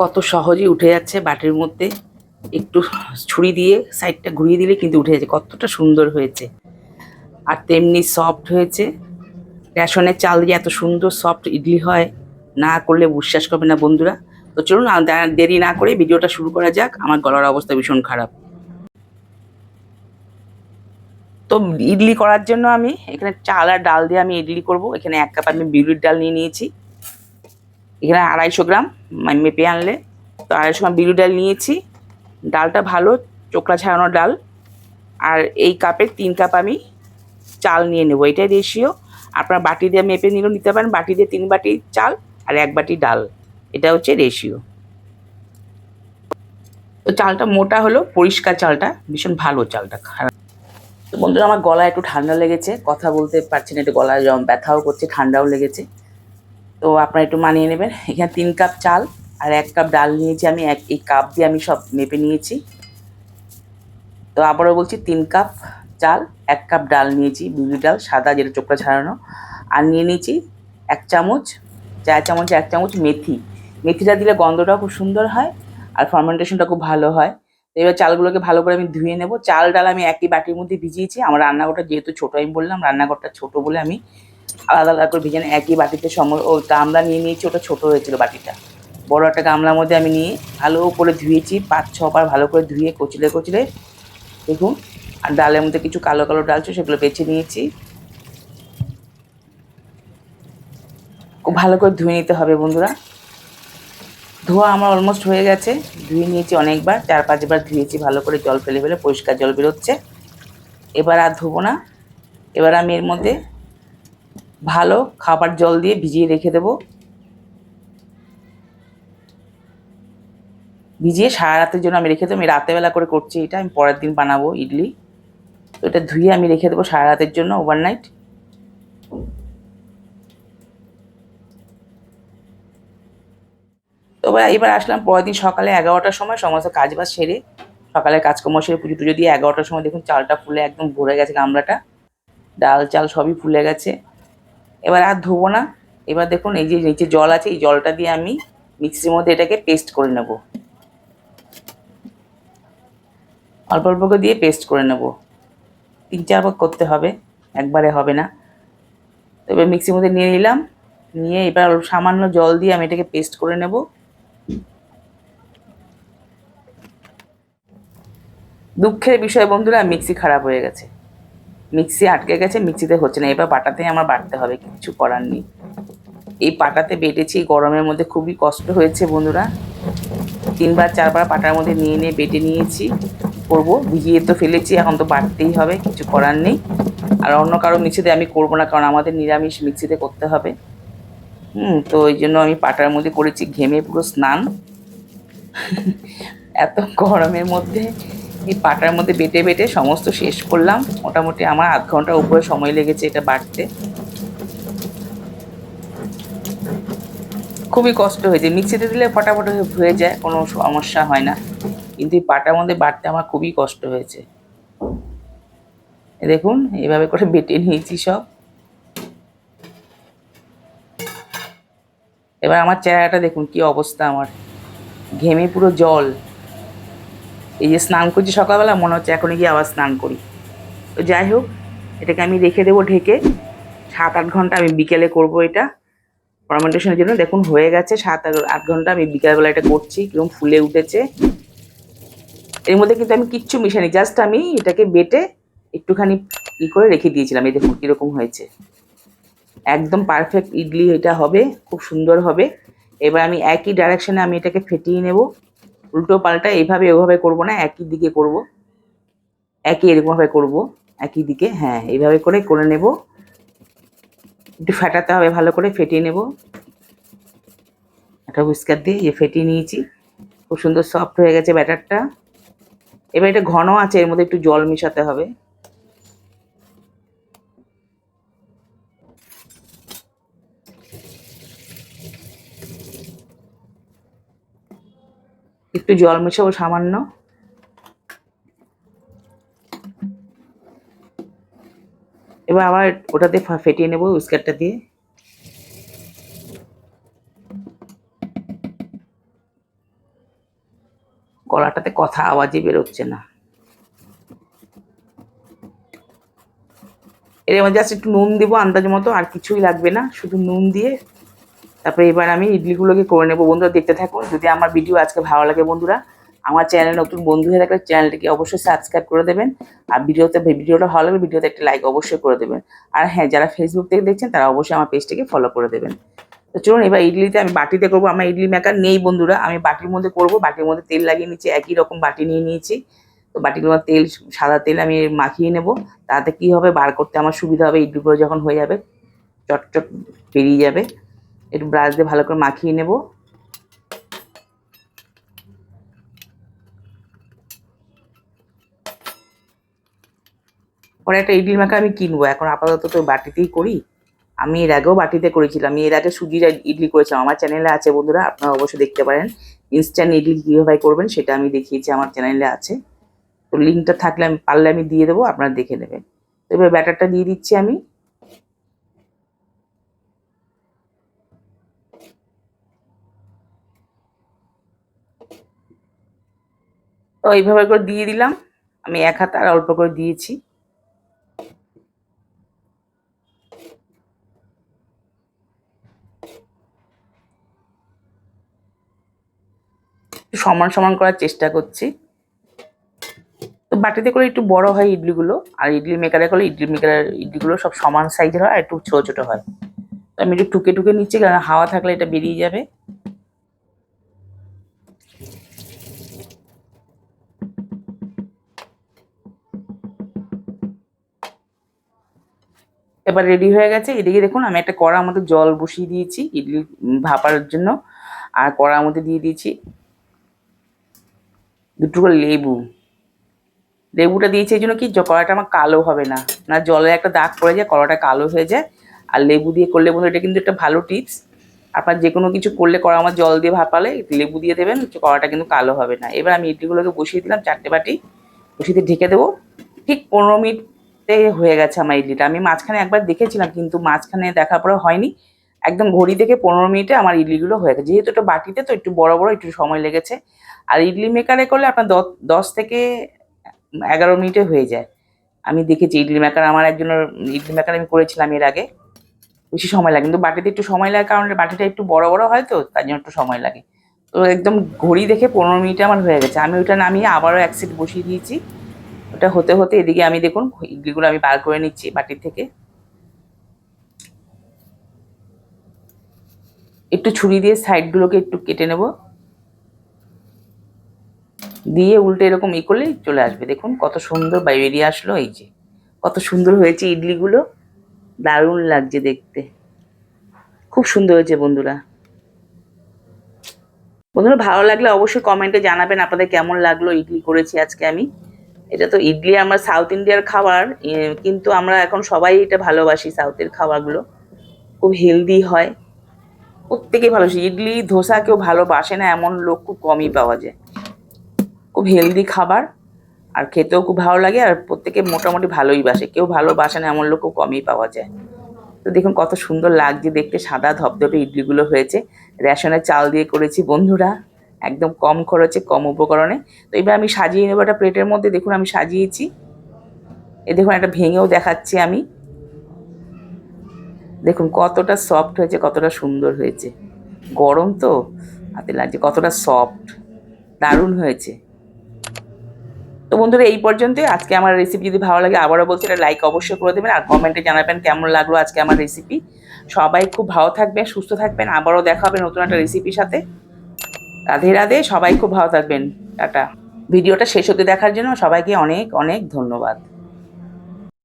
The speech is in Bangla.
কত সহজেই উঠে যাচ্ছে বাটির মধ্যে। একটু ছুরি দিয়ে সাইডটা ঘুরিয়ে দিলে কিন্তু উঠে যাচ্ছে, কতটা সুন্দর হয়েছে। আর তেমনি সফট হয়েছে। রেশনের চাল দিয়ে এত সুন্দর সফট ইডলি হয়, না করলে বিশ্বাস করবে না বন্ধুরা। তো চলুন দেরি না করে ভিডিওটা শুরু করা যাক। আমার গলার অবস্থা ভীষণ খারাপ। তো ইডলি করার জন্য আমি এখানে চাল আর ডাল দিয়ে আমি ইডলি করব। এখানে এক কাপ আমি বিউলির ডাল নিয়ে নিয়েছি। এখানে আড়াইশো গ্রাম মানে মেপে আনলে। তো আড়াইশো গ্রাম বিউলির ডাল নিয়েছি। ডালটা ভালো চোকলা ছাড়ানো ডাল। আর এই কাপের তিন কাপ আমি চাল নিয়ে নেব, এটাই রেশিও আপনার বাটি দিয়ে মেপে নিলেও নিতে পারেন, বাটি দিয়ে তিন বাটি চাল আর এক বাটি ডাল। এটা হচ্ছে রেশিও তো চালটা মোটা হলো, পরিষ্কার চালটা, ভীষণ ভালো চালটা, খারাপ। তো বন্ধুরা, আমার গলা একটু ঠান্ডা লেগেছে, কথা বলতে পারছি না, একটু যেমন ব্যথাও করছে, ঠান্ডাও লেগেছে। তো আপনারা একটু মানিয়ে নেবেন। এখানে তিন কাপ চাল আর এক কাপ ডাল নিয়েছি আমি। এক এই কাপ দিয়ে আমি সব মেপে নিয়েছি। তো আবারও বলছি, তিন কাপ চাল, এক কাপ ডাল নিয়েছি বিউলি ডাল, সাদা যেটা চোখটা ছাড়ানো। আর নিয়ে নিয়েছি এক চামচ চা চামচ, এক চামচ মেথি। মেথিটা দিলে গন্ধটাও খুব সুন্দর হয় আর ফার্মেন্টেশনটা খুব ভালো হয়। তো এবার চালগুলোকে ভালো করে আমি ধুয়ে নেব। চাল, ডাল আমি একই বাটির মধ্যে ভিজিয়েছি। আমার রান্নাঘরটা যেহেতু ছোটো, আমি বললাম রান্নাঘরটা ছোটো বলে আমি আলাদা আলাদা করে ভিজানো, একই বাটিতে সম ও গামলা নিয়ে নিয়েছি ওটা ছোটো হয়েছিল বাটিটা। বড় একটা গামলার মধ্যে আমি নিয়ে ভালো করে ধুয়েছি, পাঁচ ছবার ভালো করে ধুয়ে কচলে কচলে, দেখুন, আর ডালের মধ্যে কিছু কালো কালো ডাল ছিল, সেগুলো বেছে নিয়েছি। খুব ভালো করে ধুয়ে নিতে হবে বন্ধুরা। ধোয়া আমার অলমোস্ট হয়ে গেছে, ধুয়ে নিয়েছি অনেকবার, চার, পাঁচবার ধুয়েছি, ভালো করে জল ফেলে ফেলে পরিষ্কার জল বেরোচ্ছে। এবার আর ধোবো না, এবার আমি এর মধ্যে ভালো খাবার জল দিয়ে ভিজিয়ে রেখে দেবো। ভিজিয়ে সারা রাতের জন্য আমি রেখে দেবো। আমি রাতেবেলা করে করছি এটা, আমি পরের দিন বানাবো ইডলি। তো এটা ধুয়ে আমি রেখে দেবো সারা রাতের জন্য ওভারনাইট তো এবার আসলাম পরের দিন সকালে এগারোটার সময়, সমস্ত কাজ বাজ সেরে সকালে কাজকর্ম সেরে পুজো টুজো দিয়ে এগারোটার সময় দেখুন চালটা ফুলে একদম ভরে গেছে গামলাটা। ডাল চাল সবই ফুলে গেছে। এবার আর ধোবো না। এবার দেখুন, এই যে নিচে জল আছে, এই জলটা দিয়ে আমি মিক্সির মধ্যে এটাকে পেস্ট করে নেব। অল্প অল্প করে দিয়ে পেস্ট করে নেব। তিন চারবার করতে হবে, একবারে হবে না। এবার মিক্সির মধ্যে নিয়ে নিলাম। নিয়ে এবার সামান্য জল দিয়ে আমি এটাকে পেস্ট করে নেব। দুঃখের বিষয় বন্ধুরা, মিক্সি খারাপ হয়ে গেছে। মিক্সি আটকে গেছে, মিক্সিতে হচ্ছে না। এবার বাটাতেই আমার বাটতে হবে, কিছু করার নেই। এই পাটাতে বেটেছি, গরমের মধ্যে খুবই কষ্ট হয়েছে বন্ধুরা। তিনবার, চারবার পাটার মধ্যে নিয়ে নিয়ে বেটে নিয়েছি। করব, ভিজিয়ে তো ফেলেছি, এখন তো বাটতেই হবে, কিছু করার নেই। আর অন্য কারও মিক্সিতে আমি করব না, কারণ আমাদের নিরামিষ মিক্সিতে করতে হবে। হুম, তো ওই জন্য আমি পাটার মধ্যে করেছি, ঘেমে পুরো স্নান। এত গরমের মধ্যে। এই পাটার মধ্যে বেটে বেটে সমস্ত শেষ করলাম। মোটামুটি আমার আধ ঘণ্টার উপরে সময় লেগেছে এটা বাটতে খুবই কষ্ট হয়েছে মিক্সিতে দিলে ফটাফট হয়ে- যায়, কোনো সমস্যা হয় না। কিন্তু এই পাটার মধ্যে বাটতে আমার খুবই কষ্ট হয়েছে। দেখুন, এভাবে করে বেটে নিয়েছি সব। এবার আমার চেহারাটা দেখুন, কি অবস্থা আমার। ঘেমে পুরো জল। এই যে স্নান করছি সকালবেলা, মনে হচ্ছে এখনই গিয়ে আবার স্নান করি। তো যাই হোক, এটাকে আমি রেখে দেবো ঢেকে। সাত আট ঘণ্টা আমি বিকেলে করব এটা। ফার্মেন্টেশনের জন্য দেখুন হয়ে গেছে, সাত আট- ঘণ্টা আমি বিকালবেলা এটা করছি কীরকম ফুলে উঠেছে। এর মধ্যে কিন্তু আমি কিচ্ছু মিশাইনি জাস্ট আমি এটাকে বেটে একটুখানি ই করে রেখে দিয়েছিলাম। এই দেখুন কীরকম হয়েছে। একদম পারফেক্ট ইডলি এটা হবে, খুব সুন্দর হবে। এবার আমি একই ডাইরেকশনে আমি এটাকে ফেটিয়ে নেব। উল্টো পাল্টা এভাবে ওভাবে করব না, একই দিকে করব। একই এরকমভাবে করব, একই দিকে হ্যাঁ এইভাবে করে করে নেব। একটু ফেটাতে হবে, ভালো করে ফেটিয়ে নেব। একটা হুইস্কার দিয়ে যে ফেটিয়ে নিয়েছি। খুব সুন্দর সফট হয়ে গেছে ব্যাটারটা। এবার এটা ঘন আছে, এর মধ্যে একটু জল মেশাতে হবে। একটু জল মেশাবো সামান্য। এবার আবার ওটাতে ফেটিয়ে নেব উস্কারটা দিয়ে। গলাটাতে কথা আওয়াজই বেরোচ্ছে না। এর মধ্যে জাস্ট একটু নুন দেবো আন্দাজ মতো, আর কিছুই লাগবে না, শুধু নুন দিয়ে তারপরে এবার আমি ইডলিগুলোকে করে নেব। বন্ধুরা, দেখতে থাকুন। যদি আমার ভিডিও আজকে ভালো লাগে বন্ধুরা, আমার চ্যানেলে নতুন বন্ধু হয়ে থাকলে চ্যানেলটিকে অবশ্যই সাবস্ক্রাইব করে দেবেন। আর ভিডিওতে, ভিডিওটা ভালো লাগলে ভিডিওতে একটা লাইক অবশ্যই করে দেবেন। আর হ্যাঁ যারা ফেসবুক থেকে দেখছেন, তারা অবশ্যই আমার পেজটিকে ফলো করে দেবেন। তো চলুন, এবার ইডলিতে আমি বাটিতে করব। আমার ইডলি মেকার নেই বন্ধুরা। আমি বাটির মধ্যে করব। বাটির মধ্যে তেল লাগিয়ে নিচ্ছি। একই রকম বাটি নিয়ে নিয়েছি। তো বাটিগুলো তেল, সাদা তেল আমি মাখিয়ে নেব। তাতে কি হবে? বার করতে আমার সুবিধা হবে। ইডলিগুলো যখন হয়ে যাবে, চটচট বেরিয়ে যাবে। একটু ব্রাশ দিয়ে ভালো করে মাখিয়ে নেব। পরে একটা ইডলি মাখা আমি কিনবো। এখন আপাতত তো বাটিতেই করি। আমি এর আগেও বাটিতে করেছিলাম। আমি এর আগে সুজির ইডলি করেছিলাম। আমার চ্যানেলে আছে বন্ধুরা, আপনারা অবশ্যই দেখতে পারেন। ইনস্ট্যান্ট ইডলি কীভাবে করবেন সেটা আমি দেখিয়েছি, আমার চ্যানেলে আছে। তো লিঙ্কটা থাকলে আমি পারলে আমি দিয়ে দেবো, আপনারা দেখে নেবেন। তো এবার ব্যাটারটা দিয়ে দিচ্ছি আমি। তো এইভাবে করে দিয়ে দিলাম। আমি এক হাত আর অল্প করে দিয়েছি। সমান সমান করার চেষ্টা করছি। তো বাটিতে করে একটু বড় হয় ইডলিগুলো। আর ইডলি মেকারে করলে ইডলি মেকারের ইডলিগুলো সব সমান সাইজের হয় আর একটু ছোটো ছোটো হয়। তো আমি একটু টুকে টুকে নিচ্ছি কারণ হাওয়া থাকলে এটা বেরিয়ে যাবে। এবার রেডি হয়ে গেছে। এদিকে দেখুন, আমি একটা কড়ার মধ্যে জল বসিয়ে দিয়েছি, ইডলি ভাপার জন্য। আর কড়ার মধ্যে দিয়ে দিয়েছি দুটো লেবু। লেবুটা দিয়েছি এই জন্য কি কড়াটা আমার কালো হবে না। না, জলে একটা দাগ পড়ে যায়, কড়াটা কালো হয়ে যায়। আর লেবু দিয়ে করলে বন্ধু, এটা কিন্তু একটা ভালো টিপস আপনার যে কোনো কিছু করলে কড়া আমার জল দিয়ে ভাপালে, লেবু দিয়ে দেবেন কড়াটা কিন্তু কালো হবে না। এবার আমি ইডলিগুলোকে বসিয়ে দিলাম, চারটে বাটি। বসিয়ে ঢেকে দেবো। ঠিক পনেরো মিনিটে হয়ে গেছে আমার ইডলিটা। আমি মাঝখানে একবার দেখেছিলাম, কিন্তু মাঝখানে দেখার পরে হয়নি। একদম ঘড়ি থেকে পনেরো মিনিটে আমার ইডলিগুলো হয়ে গেছে। যেহেতু এটা বাটিতে, তো একটু বড় বড় একটু সময় লেগেছে। আর ইডলি মেকারে করলে আপনার দশ থেকে এগারো মিনিটে হয়ে যায়। আমি দেখেছি ইডলি মেকার, আমার একজনের ইডলি মেকার আমি করেছিলাম এর আগে। বেশি সময় লাগে, কিন্তু বাটিতে একটু সময় লাগে কারণ বাটিটা একটু বড় বড় হয় তো, তার জন্য একটু সময় লাগে। তো একদম ঘড়ি দেখে পনেরো মিনিটে আমার হয়ে গেছে। আমি ওটা নামিয়ে আবারও এক সিট বসিয়ে দিয়েছি। ওটা হতে হতে এদিকে আমি দেখুন ইডলিগুলো আমি বার করে নিচ্ছি বাটির থেকে। একটু ছুরি দিয়ে সাইডগুলোকে একটু কেটে নেব। দিয়ে উল্টে এরকম ই করলেই চলে আসবে। দেখুন কত সুন্দর বেরিয়ে আসলো এই যে। কত সুন্দর হয়েছে ইডলিগুলো। দারুণ লাগছে দেখতে। খুব সুন্দর হয়েছে বন্ধুরা। বন্ধুরা ভালো লাগলে অবশ্যই কমেন্টে জানাবেন আপনাদের কেমন লাগল ইডলি করেছি আজকে আমি। এটা তো ইডলি আমার সাউথ ইন্ডিয়ার খাবার কিন্তু আমরা এখন সবাই এটা ভালোবাসি সাউথের খাবারগুলো। খুব হেলদি হয় প্রত্যেকে ভালোবাসি। ইডলি, ধোসা কেউ ভালোবাসে না, এমন লোক খুব কমই পাওয়া যায়। খুব হেলদি খাবার, আর খেতেও খুব ভালো লাগে, আর প্রত্যেকে মোটামুটি ভালোই বাসে। কেউ ভালোবাসে না, এমন লোক খুব কমই পাওয়া যায়। তো দেখুন কত সুন্দর লাগছে দেখতে, সাদা ধপধপে ইডলিগুলো হয়েছে। রেশনের চাল দিয়ে করেছি বন্ধুরা। একদম কম খরচে, কম উপকরণে। তো এবার আমি সাজিয়ে নেব একটা প্লেটের মধ্যে। দেখুন, আমি সাজিয়েছি। এ দেখুন, একটা ভেঙেও দেখাচ্ছি আমি। দেখুন, কতটা সফট হয়েছে, কতটা সুন্দর হয়েছে। গরম তো? হাতে লাগছে, কতটা সফট দারুণ হয়েছে। তো বন্ধুরা, এই পর্যন্তই। আজকে আমার রেসিপি যদি ভালো লাগে, আবারও বলছি এটা লাইক অবশ্যই করে দেবেন। আর কমেন্টে জানাবেন কেমন লাগল আজকে আমার রেসিপি সবাই খুব ভালো থাকবেন, সুস্থ থাকবেন। আবারও দেখা হবে নতুন একটা রেসিপির সাথে। রাধে রাধে, সবাই খুব ভালো থাকবেন, টাটা। ভিডিওটা শেষ হতে দেখার জন্য সবাইকে অনেক অনেক ধন্যবাদ।